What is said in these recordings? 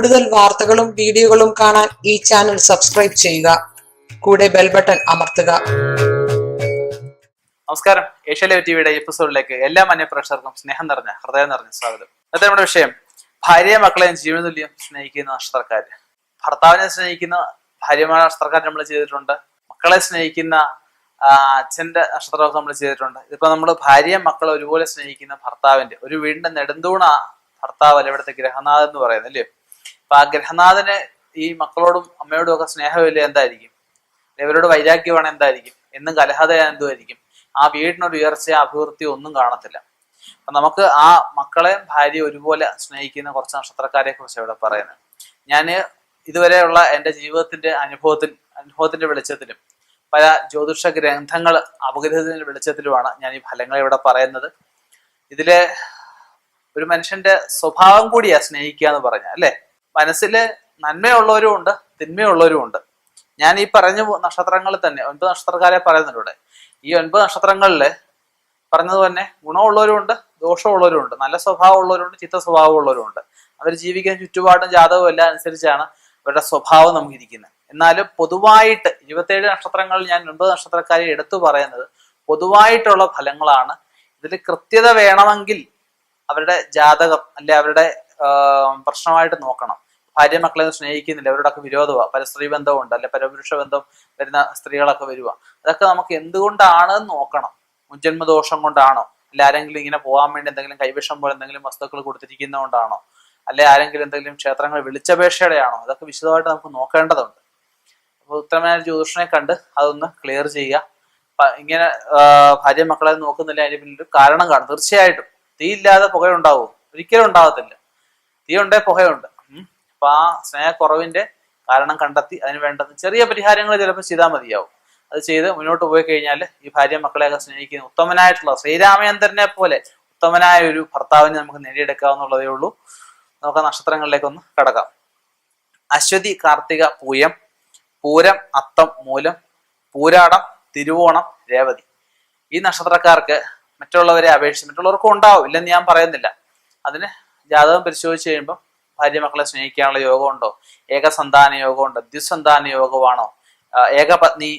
കൂടുതൽ വാർത്തകളും വീഡിയോകളും കാണാൻ ഈ ചാനൽ സബ്സ്ക്രൈബ് ചെയ്യുക. കൂടെ ബെൽ ബട്ടൺ അമർത്തുക. നമസ്കാരം. ഏഷ്യ ലൈവ് ടിവിയുടെ എപ്പിസോഡിലേക്ക് എല്ലാ മന്യപ്രേക്ഷകർക്കും സ്നേഹം നിറഞ്ഞ ഹൃദയം നിറഞ്ഞ സ്വാഗതം. ഇന്നത്തെ നമ്മുടെ വിഷയം ഭാര്യയെ മക്കളെയും ജീവനതുല്യം സ്നേഹിക്കുന്ന നക്ഷത്രക്കാര്. ഭർത്താവിനെ സ്നേഹിക്കുന്ന ഭാര്യമാരെ നക്ഷത്രക്കാർ നമ്മൾ ചെയ്തിട്ടുണ്ട്. മക്കളെ സ്നേഹിക്കുന്ന അച്ഛന്റെ നക്ഷത്രമൊക്കെ നമ്മൾ ചെയ്തിട്ടുണ്ട്. ഇതിപ്പോ നമ്മൾ ഭാര്യയും മക്കളെ ഒരുപോലെ സ്നേഹിക്കുന്ന ഭർത്താവിന്റെ ഒരു വീടിന്റെ നെടുന്തൂണ ഭർത്താവ് അല്ല ഇവിടുത്തെ ഗ്രഹനാഥ് എന്ന് പറയുന്നത് അല്ലേ? അപ്പൊ ആ ഗ്രഹനാഥന് ഈ മക്കളോടും അമ്മയോടും ഒക്കെ സ്നേഹമില്ല എന്തായിരിക്കും? ഇവരോട് വൈരാഗ്യമാണ് എന്തായിരിക്കും? എന്നും കലഹത എന്തുമായിരിക്കും ആ വീടിനൊരു ഉയർച്ച അഭിവൃദ്ധി ഒന്നും കാണത്തില്ല. അപ്പൊ നമുക്ക് ആ മക്കളെയും ഭാര്യയും ഒരുപോലെ സ്നേഹിക്കുന്ന കുറച്ച് നക്ഷത്രക്കാരെ കുറിച്ച് ഇവിടെ പറയുന്നത്. ഞാൻ ഇതുവരെയുള്ള എന്റെ ജീവിതത്തിന്റെ അനുഭവത്തിൽ അനുഭവത്തിന്റെ വെളിച്ചത്തിലും പല ജ്യോതിഷ ഗ്രന്ഥങ്ങൾ അപഗ്രഹത്തിന്റെ വെളിച്ചത്തിലുമാണ് ഞാൻ ഈ ഫലങ്ങൾ ഇവിടെ പറയുന്നത്. ഇതിലെ ഒരു മനുഷ്യന്റെ സ്വഭാവം കൂടിയാ സ്നേഹിക്കുക എന്ന് പറഞ്ഞ അല്ലെ? മനസ്സിൽ നന്മയുള്ളവരും ഉണ്ട് തിന്മയുള്ളവരും ഉണ്ട്. ഞാൻ ഈ പറഞ്ഞ നക്ഷത്രങ്ങളിൽ തന്നെ ഒൻപത് നക്ഷത്രക്കാരെ പറയുന്നുണ്ട് ഈ ഒൻപത് നക്ഷത്രങ്ങളിൽ പറഞ്ഞത് തന്നെ ഗുണമുള്ളവരും ഉണ്ട് ദോഷമുള്ളവരും ഉണ്ട് നല്ല സ്വഭാവമുള്ളവരുണ്ട് ചിത്ത സ്വഭാവമുള്ളവരും ഉണ്ട്. അവർ ജീവിക്കുന്ന ചുറ്റുപാടും ജാതകവും എല്ലാം അനുസരിച്ചാണ് അവരുടെ സ്വഭാവം നമുക്ക് ഇരിക്കുന്നത് എന്നാലും പൊതുവായിട്ട് ഇരുപത്തേഴ് നക്ഷത്രങ്ങളിൽ ഞാൻ ഒൻപത് നക്ഷത്രക്കാരെ എടുത്തു പറയുന്നത് പൊതുവായിട്ടുള്ള ഫലങ്ങളാണ്. ഇതിൽ കൃത്യത വേണമെങ്കിൽ അവരുടെ ജാതകം അല്ലെ അവരുടെ പ്രശ്നമായിട്ട് നോക്കണം. ഭാര്യ മക്കളെ സ്നേഹിക്കുന്നില്ല അവരോടൊക്കെ വിരോധമാണ് പല സ്ത്രീ ബന്ധമുണ്ട് അല്ലെ പരപുരുഷ ബന്ധം വരുന്ന സ്ത്രീകളൊക്കെ വരിക അതൊക്കെ നമുക്ക് എന്തുകൊണ്ടാണ് നോക്കണം. മുൻജന്മദോഷം കൊണ്ടാണോ? അല്ലെ ആരെങ്കിലും ഇങ്ങനെ പോകാൻ വേണ്ടി എന്തെങ്കിലും കൈവിഷം പോലെ എന്തെങ്കിലും വസ്തുക്കൾ കൊടുത്തിരിക്കുന്നതുകൊണ്ടാണോ? അല്ലെ ആരെങ്കിലും എന്തെങ്കിലും ക്ഷേത്രങ്ങൾ വിളിച്ചപേക്ഷയുടെയാണോ? അതൊക്കെ വിശദമായിട്ട് നമുക്ക് നോക്കേണ്ടതുണ്ട്. അപ്പോൾ ഉത്തരമായ ജ്യോതിഷനെ കണ്ട് അതൊന്ന് ക്ലിയർ ചെയ്യുക. ഇങ്ങനെ ഭാര്യ മക്കളെ നോക്കുന്നില്ല അതിന് പിന്നിൽ കാരണം കാണും. തീർച്ചയായിട്ടും. തീയില്ലാതെ പുകയുണ്ടാവും? ഒരിക്കലും ഉണ്ടാകത്തില്ല തീ പുഹയുണ്ട്. അപ്പൊ ആ സ്നേഹക്കുറവിന്റെ കാരണം കണ്ടെത്തി അതിന് വേണ്ടത് ചെറിയ പരിഹാരങ്ങൾ ചിലപ്പോൾ ചെയ്താൽ മതിയാവും. അത് ചെയ്ത് മുന്നോട്ട് പോയി കഴിഞ്ഞാൽ ഈ ഭാര്യ മക്കളെയൊക്കെ സ്നേഹിക്കുന്ന ഉത്തമനായിട്ടുള്ള ശ്രീരാമചന്ദ്രനെ പോലെ ഉത്തമനായ ഒരു ഭർത്താവിനെ നമുക്ക് നേടിയെടുക്കാവുന്നുള്ളതേ ഉള്ളൂ. നമുക്ക് നക്ഷത്രങ്ങളിലേക്കൊന്ന് കടക്കാം. അശ്വതി കാർത്തിക പൂയം പൂരം അത്തം മൂലം പൂരാടം തിരുവോണം രേവതി. ഈ നക്ഷത്രക്കാർക്ക് മറ്റുള്ളവരെ അപേക്ഷിച്ച് മറ്റുള്ളവർക്കും ഉണ്ടാവും ഇല്ലെന്ന് ഞാൻ പറയുന്നില്ല. അതിന് ജാതകം പരിശോധിച്ച് കഴിയുമ്പോൾ ഭാര്യ മക്കളെ സ്നേഹിക്കാനുള്ള യോഗമുണ്ടോ? ഏകസന്താന യോഗമുണ്ടോ? ദ്വിസന്താന യോഗമാണോ? ഏക ഏകപത്നി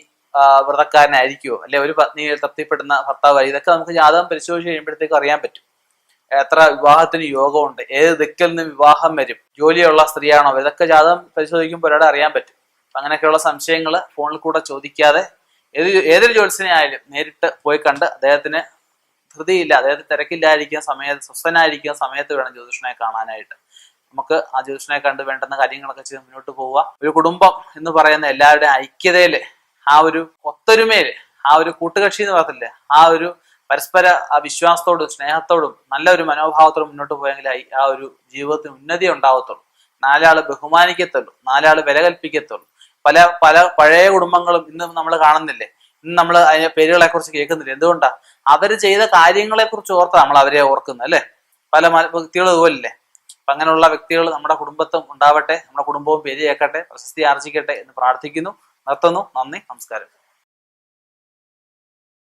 വ്രതക്കാരനായിരിക്കുമോ അല്ലെ ഒരു പത്നിയിൽ തൃപ്തിപ്പെടുന്ന ഭർത്താവ് ഇതൊക്കെ നമുക്ക് ജാതകം പരിശോധിച്ച് കഴിയുമ്പോഴത്തേക്ക് അറിയാൻ പറ്റും. എത്ര വിവാഹത്തിന് യോഗമുണ്ട്? ഏത് ദിക്കിൽ നിന്ന് വിവാഹം വരും? ജോലിയുള്ള സ്ത്രീയാണോ? ഇതൊക്കെ ജാതകം പരിശോധിക്കുമ്പോൾ ഒരാളെ അറിയാൻ പറ്റും. അങ്ങനെയൊക്കെയുള്ള സംശയങ്ങൾ ഫോണിൽ കൂടെ ചോദിക്കാതെ ഏത് ഏതൊരു ജ്യോത്സ്യനെ ആയാലും നേരിട്ട് പോയി കണ്ട് അദ്ദേഹത്തിന് ധൃതിയില്ല. അതായത് തിരക്കില്ലായിരിക്കുന്ന സമയത്ത് സ്വസ്ഥനായിരിക്കുന്ന സമയത്ത് വേണം ജ്യോതിഷനെ കാണാനായിട്ട്. നമുക്ക് ആ ജ്യോതിഷനെ കണ്ട് വേണ്ടുന്ന കാര്യങ്ങളൊക്കെ ചെയ്ത് മുന്നോട്ട് പോവുക. ഒരു കുടുംബം എന്ന് പറയുന്ന എല്ലാവരുടെയും ഐക്യതയിൽ ആ ഒരു ഒത്തൊരുമയിൽ ആ ഒരു കൂട്ടുകക്ഷി എന്ന് പറയത്തില്ലേ ആ ഒരു പരസ്പര ആ വിശ്വാസത്തോടും സ്നേഹത്തോടും നല്ല ഒരു മനോഭാവത്തോടും മുന്നോട്ട് പോയെങ്കിൽ ആ ഒരു ജീവിതത്തിന് ഉന്നതി ഉണ്ടാവത്തുള്ളൂ. നാലാൾ ബഹുമാനിക്കത്തുള്ളൂ നാലാൾ വില കൽപ്പിക്കത്തുള്ളൂ പല പല പഴയ കുടുംബങ്ങളും ഇന്ന് നമ്മൾ കാണുന്നില്ലേ നമ്മൾ അതിന്റെ പേരുകളെ കുറിച്ച് കേൾക്കുന്നില്ല. എന്തുകൊണ്ടാ? അവർ ചെയ്ത കാര്യങ്ങളെ കുറിച്ച് ഓർത്താ നമ്മൾ അവരെ ഓർക്കുന്നത് അല്ലെ? പല വ്യക്തികൾ ഇതുപോലല്ലേ? അപ്പൊ അങ്ങനെയുള്ള വ്യക്തികൾ നമ്മുടെ കുടുംബത്തും ഉണ്ടാവട്ടെ നമ്മുടെ കുടുംബവും പേര് കേൾക്കട്ടെ പ്രശസ്തി ആർജിക്കട്ടെ എന്ന് പ്രാർത്ഥിക്കുന്നു നിർത്തുന്നു. നന്ദി നമസ്കാരം.